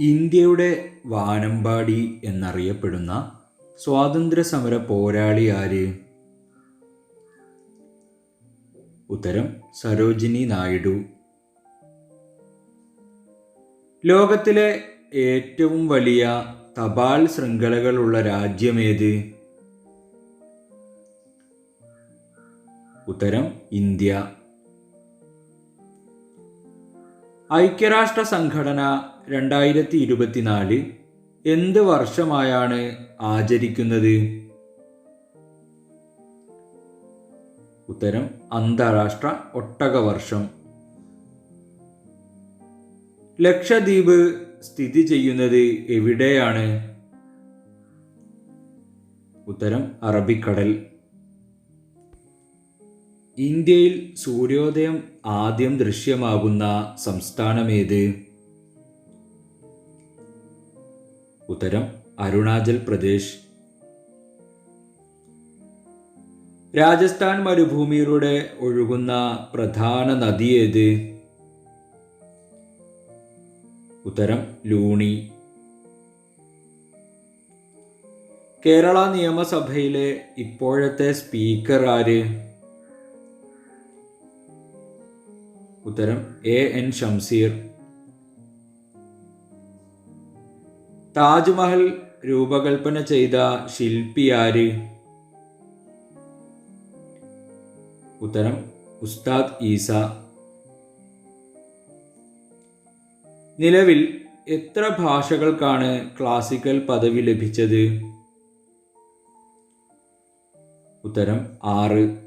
ഇന്ത്യയുടെ വാനമ്പാടി എന്നറിയപ്പെടുന്ന സ്വാതന്ത്ര്യ സമര പോരാളി ആര്? ഉത്തരം സരോജിനി നായിഡു. ലോകത്തിലെ ഏറ്റവും വലിയ തപാൽ ശൃംഖലകളുള്ള രാജ്യമേത്? ഉത്തരം ഇന്ത്യ. ഐക്യരാഷ്ട്ര സംഘടന രണ്ടായിരത്തി ഇരുപത്തിനാല് എന്ത് വർഷമായാണ് ആചരിക്കുന്നത്? ഉത്തരം അന്താരാഷ്ട്ര ഒട്ടക വർഷം ലക്ഷദ്വീപ് സ്ഥിതി ചെയ്യുന്നത് എവിടെയാണ്? ഉത്തരം അറബിക്കടൽ. ഇന്ത്യയിൽ സൂര്യോദയം ആദ്യം ദൃശ്യമാകുന്ന സംസ്ഥാനമേത്? ഉത്തരം അരുണാചൽ പ്രദേശ്. രാജസ്ഥാൻ മരുഭൂമിയിലൂടെ ഒഴുകുന്ന പ്രധാന നദി ഏത്? ഉത്തരം ലൂണി. കേരള നിയമസഭയിലെ ഇപ്പോഴത്തെ സ്പീക്കർ ആര്? ഉത്തരം എ എൻ ഷംസീർ താജ്മഹൽ രൂപകൽപ്പന ചെയ്ത ശില്പി ആര്? ഉത്തരം ഉസ്താദ് ഈസ. നിലവിൽ എത്ര ഭാഷകൾക്കാണ് ക്ലാസിക്കൽ പദവി ലഭിച്ചത്? ഉത്തരം ആറ്.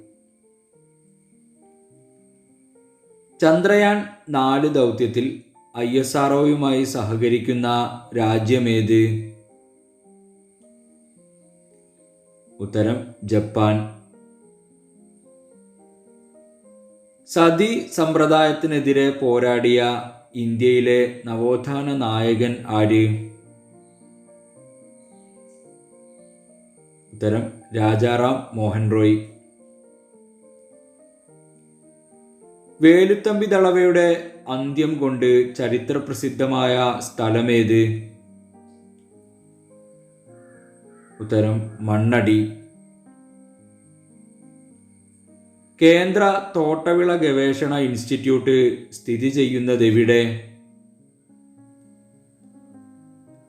ചന്ദ്രയാൻ നാല് ദൗത്യത്തിൽ ഐ എസ് ആർ ഒയുമായി സഹകരിക്കുന്ന രാജ്യമേത്? ഉത്തരം ജപ്പാൻ. സതി സമ്പ്രദായത്തിനെതിരെ പോരാടിയ ഇന്ത്യയിലെ നവോത്ഥാന നായകൻ ആര്? ഉത്തരം രാജാറാം മോഹൻ റോയ്. വേലുത്തമ്പി ദളവയുടെ അന്ത്യം കൊണ്ട് ചരിത്രപ്രസിദ്ധമായ സ്ഥലമേത്? ഉത്തരം മണ്ണടി. കേന്ദ്ര തോട്ടവിള ഗവേഷണ ഇൻസ്റ്റിറ്റ്യൂട്ട് സ്ഥിതി ചെയ്യുന്നത് എവിടെ?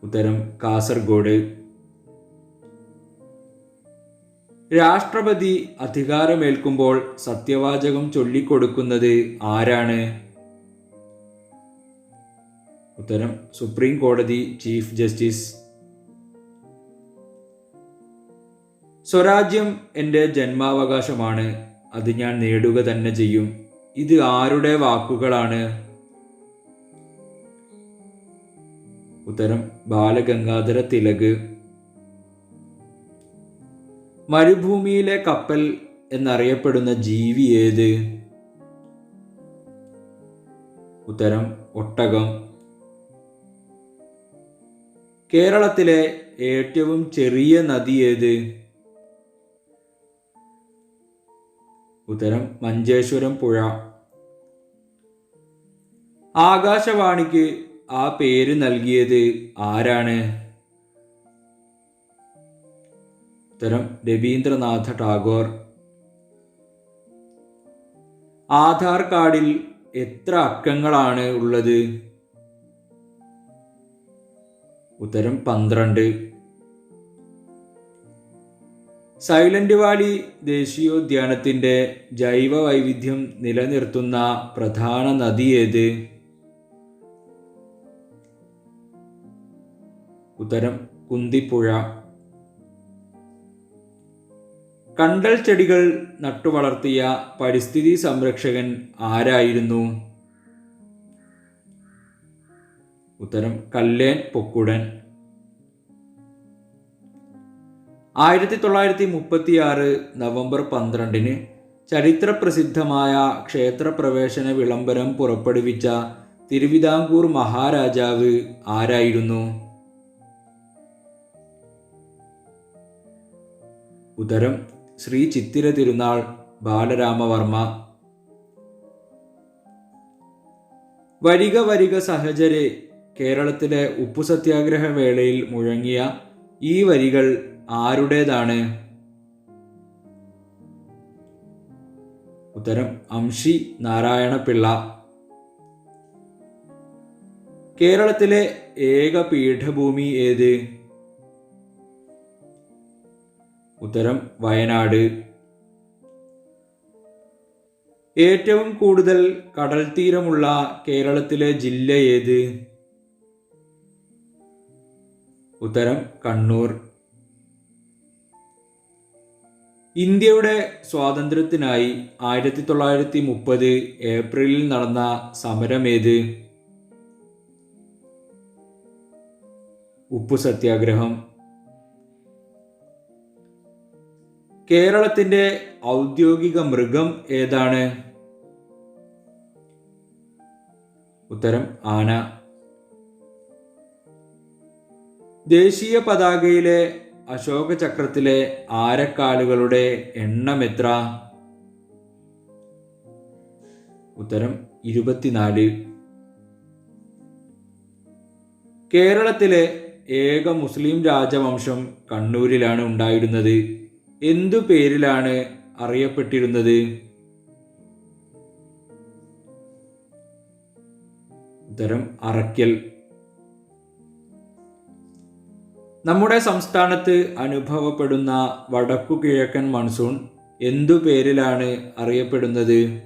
ഉത്തരം കാസർഗോഡ്. രാഷ്ട്രപതി അധികാരമേൽക്കുമ്പോൾ സത്യവാചകം ചൊല്ലിക്കൊടുക്കുന്നത് ആരാണ്? ഉത്തരം സുപ്രീം കോടതി ചീഫ് ജസ്റ്റിസ് സ്വരാജ്യം എന്റെ ജന്മാവകാശമാണ് അത് ഞാൻ നേടുക തന്നെ ചെയ്യും. ഇത് ആരുടെ വാക്കുകളാണ്? ഉത്തരം ബാലഗംഗാധര തിലക്. മരുഭൂമിയിലെ കപ്പൽ എന്നറിയപ്പെടുന്ന ജീവി ഏത്? ഉത്തരം ഒട്ടകം. കേരളത്തിലെ ഏറ്റവും ചെറിയ നദി ഏത്? ഉത്തരം മഞ്ചേശ്വരം പുഴ. ആകാശവാണിക്ക് ആ പേര് നൽകിയത് ആരാണ്? ഉത്തരം രവീന്ദ്രനാഥ ടാഗോർ. ആധാർ കാർഡിൽ എത്ര അക്കങ്ങളാണ് ഉള്ളത്? ഉത്തരം പന്ത്രണ്ട്. സൈലന്റ് വാലി ദേശീയോദ്യാനത്തിന്റെ ജൈവ വൈവിധ്യം നിലനിർത്തുന്ന പ്രധാന നദി ഏത്? ഉത്തരം കുന്തിപ്പുഴ. കണ്ടൽ ചെടികൾ നട്ടുവളർത്തിയ പരിസ്ഥിതി സംരക്ഷകൻ ആരായിരുന്നു? ഉത്തരം കല്ലേൻ പൊക്കുടൻ. ആയിരത്തി തൊള്ളായിരത്തി മുപ്പത്തി ആറ് നവംബർ പന്ത്രണ്ടിന് ചരിത്ര പ്രസിദ്ധമായ ക്ഷേത്രപ്രവേശന വിളംബരം പുറപ്പെടുവിച്ച തിരുവിതാംകൂർ മഹാരാജാവ് ആരായിരുന്നു? ഉത്തരം ശ്രീ ചിത്തിര തിരുനാൾ ബാലരാമവർമ്മ. വരിക വരിക സഹചരെ കേരളത്തിലെ ഉപ്പു സത്യാഗ്രഹ വേളയിൽ മുഴങ്ങിയ ഈ വരികൾ ആരുടേതാണ്? ഉത്തരം അംഷി നാരായണപിള്ള. കേരളത്തിലെ ഏക പീഠഭൂമി ഏത്? ഉത്തരം വയനാട്. ഏറ്റവും കൂടുതൽ കടൽ തീരമുള്ള കേരളത്തിലെ ജില്ല ഏത്? ഉത്തരം കണ്ണൂർ. ഇന്ത്യയുടെ സ്വാതന്ത്ര്യത്തിനായി ആയിരത്തി തൊള്ളായിരത്തി മുപ്പത് ഏപ്രിലിൽ നടന്ന സമരം ഏത്? ഉപ്പു സത്യാഗ്രഹം. കേരളത്തിന്റെ ഔദ്യോഗിക മൃഗം ഏതാണ്? ഉത്തരം ആന. ദേശീയ പതാകയിലെ അശോക ചക്രത്തിലെ ആരക്കാലുകളുടെ എണ്ണം എത്ര? ഉത്തരം ഇരുപത്തിനാല്. കേരളത്തിലെ ഏക മുസ്ലിം രാജവംശം കണ്ണൂരിലാണ് ഉണ്ടായിരുന്നത്. എന്തു പേരിലാണ് അറിയപ്പെട്ടിരുന്നത്? ഉത്തരം അറയ്ക്കൽ. നമ്മുടെ സംസ്ഥാനത്ത് അനുഭവപ്പെടുന്ന വടക്കു കിഴക്കൻ മൺസൂൺ എന്തു പേരിലാണ് അറിയപ്പെടുന്നത്?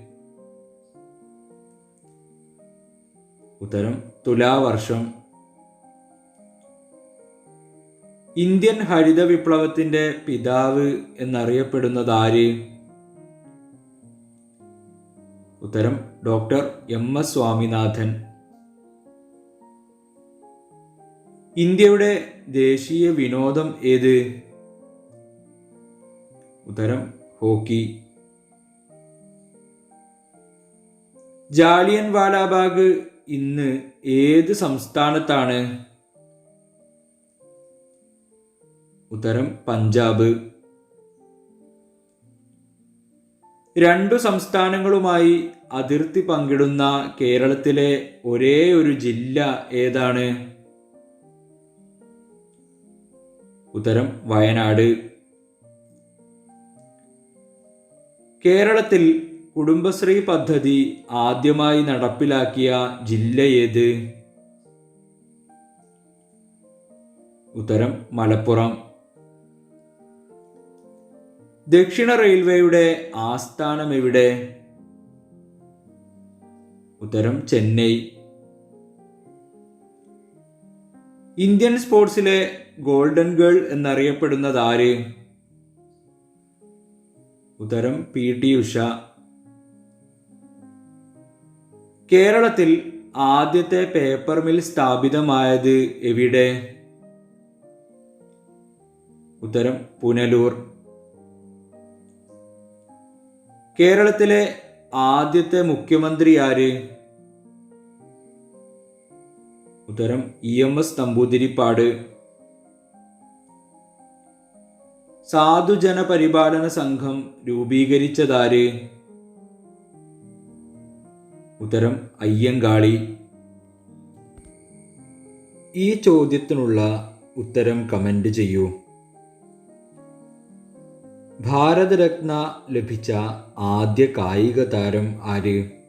ഉത്തരം തുലാവർഷം. ഇന്ത്യൻ ഹരിത വിപ്ലവത്തിന്റെ പിതാവ് എന്നറിയപ്പെടുന്നത് ആര്? ഉത്തരം ഡോക്ടർ എം എസ് സ്വാമിനാഥൻ. ഇന്ത്യയുടെ ദേശീയ വിനോദം ഏത്? ഉത്തരം ഹോക്കി. ജാലിയൻ വാലാബാഗ് ഇന്ന് ഏത് സംസ്ഥാനത്താണ്? ഉത്തരം പഞ്ചാബ്. രണ്ടു സംസ്ഥാനങ്ങളുമായി അതിർത്തി പങ്കിടുന്ന കേരളത്തിലെ ഒരേ ഒരു ജില്ല ഏതാണ്? ഉത്തരം വയനാട്. കേരളത്തിൽ കുടുംബശ്രീ പദ്ധതി ആദ്യമായി നടപ്പിലാക്കിയ ജില്ല ഏത്? ഉത്തരം മലപ്പുറം. ദക്ഷിണ റെയിൽവേയുടെ ആസ്ഥാനം എവിടെ? ഉത്തരം ചെന്നൈ. ഇന്ത്യൻ സ്പോർട്സിലെ ഗോൾഡൻ ഗേൾ എന്നറിയപ്പെടുന്നത് ആര്? ഉത്തരം പി. ടി. ഉഷ. കേരളത്തിൽ ആദ്യത്തെ പേപ്പർ മിൽ സ്ഥാപിതമായത് എവിടെ? ഉത്തരം പുനലൂർ. കേരളത്തിലെ ആദ്യത്തെ മുഖ്യമന്ത്രി ആര്? ഉത്തരം ഇ എം എസ് നമ്പൂതിരിപ്പാട്. സാധുജന പരിപാലന സംഘം രൂപീകരിച്ചതാര്? ഉത്തരം അയ്യങ്കാളി. ഈ ചോദ്യത്തിനുള്ള ഉത്തരം കമന്റ് ചെയ്യൂ. ഭാരതരത്ന ലഭിച്ച ആദ്യ കായിക താരം ആര്?